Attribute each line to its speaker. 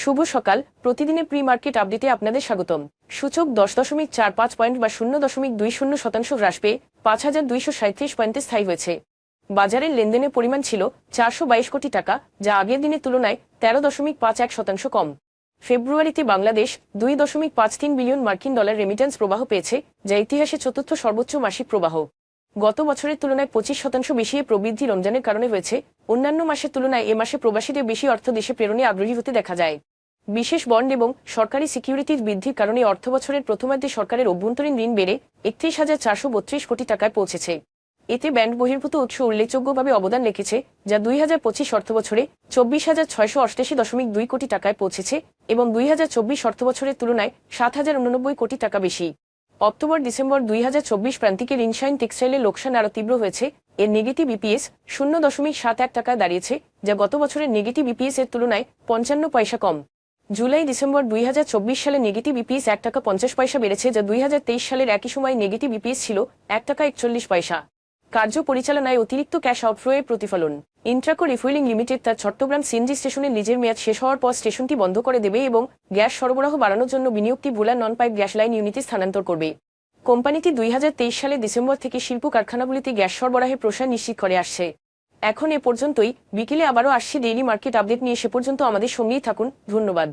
Speaker 1: শুভ সকাল। প্রতিদিনের pre market আপডেটে আপনাদের স্বাগতম। সূচক দশ দশমিক চার পাঁচ পয়েন্ট বা শূন্য দশমিক দুই শূন্য শতাংশ হ্রাস পেয়ে পাঁচ হাজার দুইশো সাঁত্রিশ পয়েন্টে স্থায়ী হয়েছে। বাজারের লেনদেনের পরিমাণ ছিল চারশো বাইশ কোটি টাকা, যা আগের দিনের তুলনায় তেরো দশমিক পাঁচ এক শতাংশ কম। ফেব্রুয়ারিতে বাংলাদেশ দুই দশমিক পাঁচ তিন বিলিয়ন মার্কিন ডলার রেমিটেন্স প্রবাহ পেয়েছে, যা ইতিহাসে চতুর্থ সর্বোচ্চ মাসিক প্রবাহ। গত বছরের তুলনায় পঁচিশ শতাংশ বেশি প্রবৃদ্ধি রমজানের কারণে হয়েছে। অন্যান্য মাসের তুলনায় এ মাসে প্রবাসীদের বেশি অর্থ দেশে প্রেরণে আগ্রহী হতে দেখা যায়। বিশেষ বন্ড এবং সরকারি সিকিউরিটির বৃদ্ধির কারণে অর্থ বছরের প্রথমার্ধে সরকারের অভ্যন্তরীণ ঋণ বেড়ে একত্রিশ হাজার চারশো বত্রিশ কোটি টাকায় পৌঁছেছে। এতে ব্যান্ড বহির্ভূত উৎস উল্লেখযোগ্যভাবে অবদান রেখেছে, যা দুই হাজার পঁচিশ অর্থ বছরে চব্বিশ হাজার ছয়শো অষ্টাশি দশমিক দুই কোটি টাকায় পৌঁছেছে এবং দুই হাজার চব্বিশ অর্থ বছরের তুলনায় সাত হাজার উননব্বই কোটি টাকা বেশি। অক্টোবর, ডিসেম্বর দুই হাজার চব্বিশ প্রান্তিকের ইনশাইন টেক্সটাইলের লোকসান আরও তীব্র হয়েছে। এর নেগেটিভ ইপিএস শূন্য দশমিক সাত এক টাকায় দাঁড়িয়েছে, যা গত বছরের নেগেটিভ ইপিএস এর তুলনায় পঞ্চান্ন পয়সা কম। জুলাই, ডিসেম্বর দুই হাজার চব্বিশ সালে নেগেটিভ ইপিএস এক টাকা পঞ্চাশ পয়সা বেড়েছে, যা দুই হাজার তেইশ সালের একই সময় নেগেটিভ ইপিএস ছিল এক টাকা একচল্লিশ পয়সা। কার্য পরিচালনায় অতিরিক্ত ক্যাশ আউটফ্লোয়ের প্রতিফলন। ইন্ট্রাকো রিফুয়েলিং লিমিটেড তার চট্টগ্রাম সিএনজি স্টেশনের লিজের মেয়াদ শেষ হওয়ার পর স্টেশনটি বন্ধ করে দেবে এবং গ্যাস সরবরাহ বাড়ানোর জন্য বিনিয়োগটি Bhola non pipe gas line ইউনিটে স্থানান্তর করবে। কোম্পানিটি দুই হাজার তেইশ সালে ডিসেম্বর থেকে শিল্প কারখানাগুলিতে গ্যাস সরবরাহের প্রসার নিশ্চিত করে আসছে। এখন এ পর্যন্তই। বিকেলে আবারও আসছে ডেইলি মার্কেট আপডেট নিয়ে। সে পর্যন্ত আমাদের সঙ্গেই থাকুন। ধন্যবাদ।